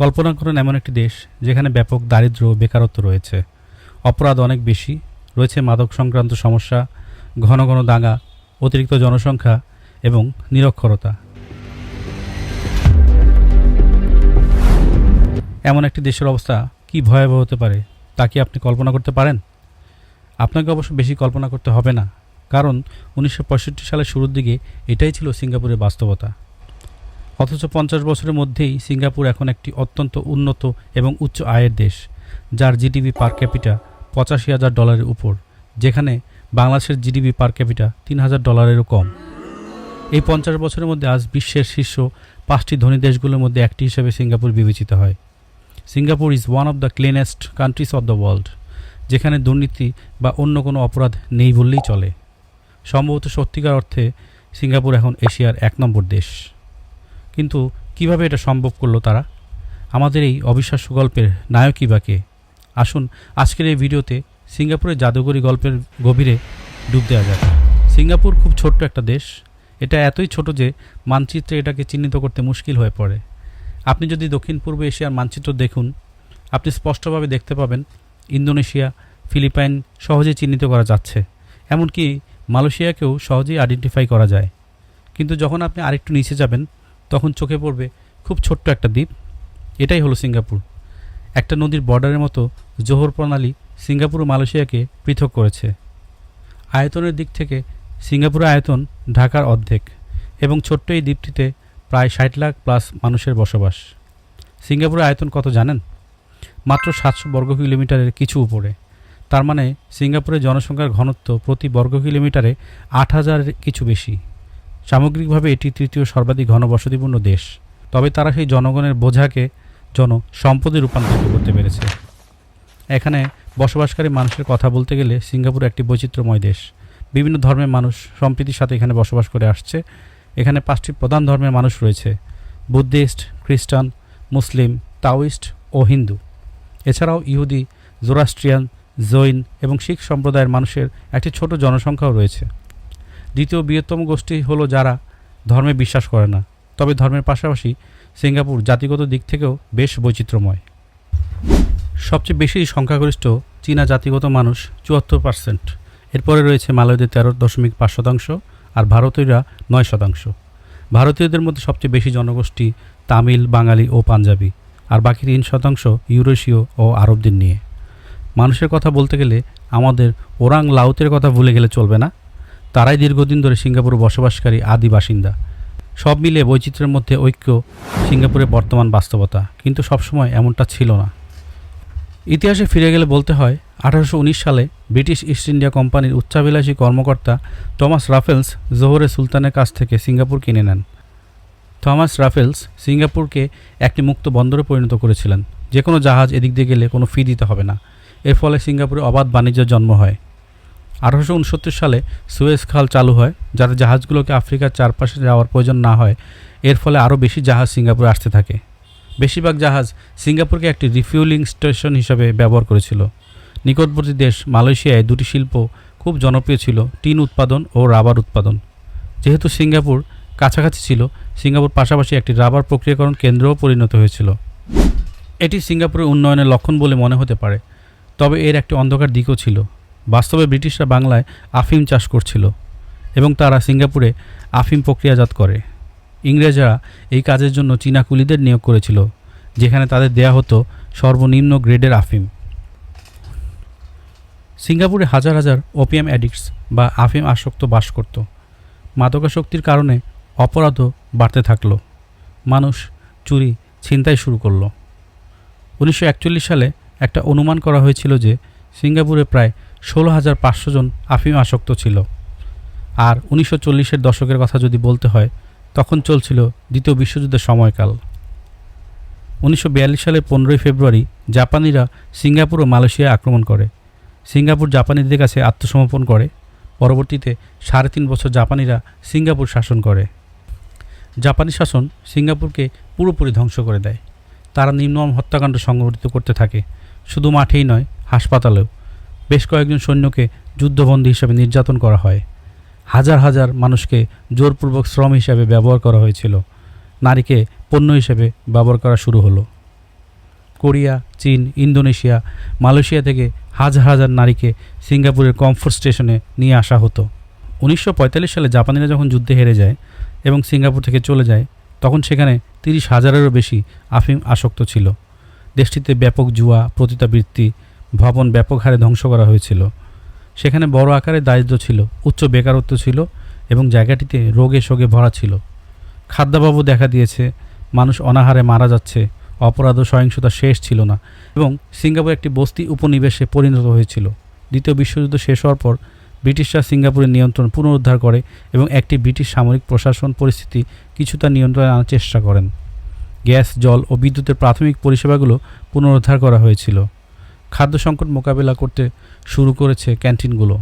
কল্পনা করেন এমন একটি দেশ যেখানে ব্যাপক দারিদ্র্য ও বেকারত্ব রয়েছে। অপরাধ অনেক বেশি। রয়েছে মাদক সংক্রান্ত সমস্যা, ঘন ঘন দাঙ্গা, অতিরিক্ত জনসংখ্যা এবং নিরক্ষরতা। এমন একটি দেশের অবস্থা কি ভয়াবহ হতে পারে তা কি আপনি কল্পনা করতে পারেন? আপনাকে অবশ্য বেশি কল্পনা করতে হবে না, কারণ উনিশশো পঁয়ষট্টি সালের শুরুর দিকে এটাই ছিল সিঙ্গাপুরের বাস্তবতা। অথচ পঞ্চাশ বছরের মধ্যেই সিঙ্গাপুর এখন একটি অত্যন্ত উন্নত এবং উচ্চ আয়ের দেশ, যার জিডিপি পার ক্যাপিটা পঁচাশি হাজার ডলারের উপর, যেখানে বাংলাদেশের জিডিপি পার ক্যাপিটা তিন হাজার ডলারেরও কম। এই পঞ্চাশ বছরের মধ্যে আজ বিশ্বের শীর্ষ পাঁচটি ধনী দেশগুলোর মধ্যে একটি হিসেবে সিঙ্গাপুর বিবেচিত হয়। Singapore is one of the cleanest countries of the world যেখানে দুর্নীতি বা অন্য কোনো অপরাধ নেই বললেই চলে। সম্ভবত সত্যিকার অর্থে সিঙ্গাপুর এখন এশিয়ার এক নম্বর দেশ। কিন্তু কীভাবে এটা সম্ভব করল তারা? আমাদের এই অবিশ্বাস্য গল্পের নায়কই বা কে? আসুন আজকের এই ভিডিওতে সিঙ্গাপুরের জাদুকরী গল্পের গভীরে ডুব দেওয়া যাক। সিঙ্গাপুর খুব ছোট্ট একটা দেশ। এটা এতই ছোট যে মানচিত্রে এটাকে চিহ্নিত করতে মুশকিল হয়ে পড়ে। আপনি যদি দক্ষিণ পূর্ব এশিয়ার মানচিত্র দেখুন, আপনি স্পষ্টভাবে দেখতে পাবেন ইন্দোনেশিয়া, ফিলিপাইন সহজেই চিহ্নিত করা যাচ্ছে। এমনকি মালয়েশিয়াকেও সহজেই আইডেন্টিফাই করা যায়। কিন্তু যখন আপনি আরেকটু নিচে যাবেন তখন চোখে পড়বে খুব ছোট্ট একটা দ্বীপ। এটাই হলো সিঙ্গাপুর। একটা নদীর বর্ডারের মতো জোহর প্রণালী সিঙ্গাপুর ও মালয়েশিয়াকে পৃথক করেছে। আয়তনের দিক থেকে সিঙ্গাপুরের আয়তন ঢাকার অর্ধেক এবং ছোট্ট এই দ্বীপটিতে প্রায় ষাট লাখ প্লাস মানুষের বসবাস। সিঙ্গাপুরের আয়তন কত জানেন? মাত্র সাতশো বর্গ কিলোমিটারের কিছু উপরে। তার মানে সিঙ্গাপুরের জনসংখ্যার ঘনত্ব প্রতি বর্গ কিলোমিটারে আট হাজারের কিছু বেশি। সামগ্রিকভাবে এটি তৃতীয় সর্বাধিক ঘনবসতিপূর্ণ দেশ। তবে তারা সেই জনগণের বোঝাকে জন সম্পদে রূপান্তরিত করতে পেরেছে। এখানে বসবাসকারী মানুষের কথা বলতে গেলে সিঙ্গাপুর একটি বৈচিত্র্যময় দেশ। বিভিন্ন ধর্মের মানুষ সম্প্রীতির সাথে এখানে বসবাস করে আসছে। এখানে পাঁচটি প্রধান ধর্মের মানুষ রয়েছে। বুদ্ধিস্ট, খ্রিস্টান, মুসলিম তাওইস্ট ও হিন্দু। এছাড়াও ইহুদি, জোরাস্ট্রিয়ান, জৈন এবং শিখ সম্প্রদায়ের মানুষের একটি ছোট জনসংখ্যাও রয়েছে। দ্বিতীয় বৃহত্তম গোষ্ঠী হলো যারা ধর্মে বিশ্বাস করে না। তবে ধর্মের পাশাপাশি সিঙ্গাপুর জাতিগত দিক থেকেও বেশ বৈচিত্র্যময়। সবচেয়ে বেশি সংখ্যাগরিষ্ঠ চীনা জাতিগত মানুষ চুয়াত্তর পার্সেন্ট এরপরে রয়েছে মালয়দের তেরো দশমিক পাঁচ শতাংশ আর ভারতীয়রা নয় শতাংশ। ভারতীয়দের মধ্যে সবচেয়ে বেশি জনগোষ্ঠী তামিল, বাঙালি ও পাঞ্জাবি আর বাকি তিন শতাংশ ইউরোশীয় ও আরবদের নিয়ে। মানুষের কথা বলতে গেলে আমাদের ওরাং লাউতের কথা ভুলে গেলে চলবে না। তারাই দীর্ঘদিন ধরে সিঙ্গাপুরে বসবাসকারী আদি বাসিন্দা। সব মিলে বৈচিত্র্যের মধ্যে ঐক্য সিঙ্গাপুরের বর্তমান বাস্তবতা, কিন্তু সবসময় এমনটা ছিল না। ইতিহাসে ফিরে গেলে বলতে হয়, আঠারোশো উনিশ সালে ব্রিটিশ ইস্ট ইন্ডিয়া কোম্পানির উচ্চাভিলাষী কর্মকর্তা টমাস রাফেলস জোহরে সুলতানের কাছ থেকে সিঙ্গাপুর কিনে নেন। থমাস রাফেলস সিঙ্গাপুরকে একটি মুক্ত বন্দরে পরিণত করেছিলেন। যে কোনো জাহাজ এদিক দিয়ে গেলে কোনো ফি দিতে হবে না। এর ফলে সিঙ্গাপুরে অবাধ বাণিজ্যের জন্ম হয়। আঠারোশো উনসত্তর সালে সুয়েজ খাল চালু হয়, যাতে জাহাজগুলোকে আফ্রিকার চারপাশে যাওয়ার প্রয়োজন না হয়। এর ফলে আরও বেশি জাহাজ সিঙ্গাপুরে আসতে থাকে। বেশিরভাগ জাহাজ সিঙ্গাপুরকে একটি রিফিউলিং স্টেশন হিসাবে ব্যবহার করেছিল। নিকটবর্তী দেশ মালয়েশিয়ায় দুটি শিল্প খুব জনপ্রিয় ছিল, টিন উৎপাদন ও রাবার উৎপাদন। যেহেতু সিঙ্গাপুর কাছাকাছি ছিল, সিঙ্গাপুর পাশাপাশি একটি রাবার প্রক্রিয়াকরণ কেন্দ্রও পরিণত হয়েছিল। এটি সিঙ্গাপুরের উন্নয়নের লক্ষণ বলে মনে হতে পারে, তবে এর একটি অন্ধকার দিকও ছিল। বাস্তবে ব্রিটিশরা বাংলায় আফিম চাষ করছিল এবং তারা সিঙ্গাপুরে আফিম প্রক্রিয়াজাত করে। ইংরেজরা এই কাজের জন্য চীনা কুলিদের নিয়োগ করেছিল, যেখানে তাদের দেয়া হতো সর্বনিম্ন গ্রেডের আফিম। সিঙ্গাপুরে হাজার হাজার ওপিয়াম অ্যাডিক্টস বা আফিম আসক্ত বাস করত। মাদকাসক্তির কারণে অপরাধও বাড়তে থাকল। মানুষ চুরি, ছিনতাই শুরু করল। উনিশশো একচল্লিশ সালে একটা অনুমান করা হয়েছিল যে সিঙ্গাপুরে প্রায় ষোলো হাজার পাঁচশো জন আফিম আসক্ত ছিল। আর উনিশশো চল্লিশের দশকের কথা যদি বলতে হয়, তখন চলছিল দ্বিতীয় বিশ্বযুদ্ধের সময়কাল। উনিশশো সালের পনেরোই ফেব্রুয়ারি জাপানিরা সিঙ্গাপুর ও মালয়েশিয়া আক্রমণ করে। সিঙ্গাপুর জাপানিদের কাছে আত্মসমর্পণ করে। পরবর্তীতে সাড়ে তিন বছর জাপানিরা সিঙ্গাপুর শাসন করে। জাপানি শাসন সিঙ্গাপুরকে পুরোপুরি ধ্বংস করে দেয়। তারা নিম্নম হত্যাকাণ্ড সংঘটিত করতে থাকে। শুধু মাঠেই নয়, হাসপাতালেও। বেশ কয়েকজন সৈন্যকে যুদ্ধবন্দী হিসাবে নির্যাতন করা হয়। হাজার হাজার মানুষকে জোরপূর্বক শ্রম হিসাবে ব্যবহার করা হয়েছিল। নারীকে পণ্য হিসেবে ব্যবহার করা শুরু হলো। কোরিয়া, চীন, ইন্দোনেশিয়া, মালয়েশিয়া থেকে হাজার হাজার নারীকে সিঙ্গাপুরের কমফোর্ট স্টেশনে নিয়ে আসা হতো। উনিশশো পঁয়তাল্লিশ সালে জাপানিরা যখন যুদ্ধে হেরে যায় এবং সিঙ্গাপুর থেকে চলে যায়, তখন সেখানে তিরিশ হাজারেরও বেশি আফিম আসক্ত ছিল। দেশটিতে ব্যাপক জুয়া পতিতাবৃত্তি ভবন ব্যাপক হারে ধ্বংস করা হয়েছিল। সেখানে বড় আকারে দারিদ্র্য ছিল, উচ্চ বেকারত্ব ছিল এবং জায়গাটিতে রোগে শোগে ভরা ছিল। খাদ্যাভাবও দেখা দিয়েছে, মানুষ অনাহারে মারা যাচ্ছে, অপরাধ ও সহিংসতা শেষ ছিল না এবং সিঙ্গাপুর একটি বস্তি উপনিবেশে পরিণত হয়েছিল। দ্বিতীয় বিশ্বযুদ্ধ শেষ হওয়ার পর ব্রিটিশরা সিঙ্গাপুরের নিয়ন্ত্রণ পুনরুদ্ধার করে এবং একটি ব্রিটিশ সামরিক প্রশাসন পরিস্থিতি কিছুটা নিয়ন্ত্রণে আনার চেষ্টা করেন। গ্যাস, জল ও বিদ্যুতের প্রাথমিক পরিষেবাগুলো পুনরুদ্ধার করা হয়েছিল। খাদ্য সংকট মোকাবেলা করতে শুরু করেছে ক্যান্টিনগুলো।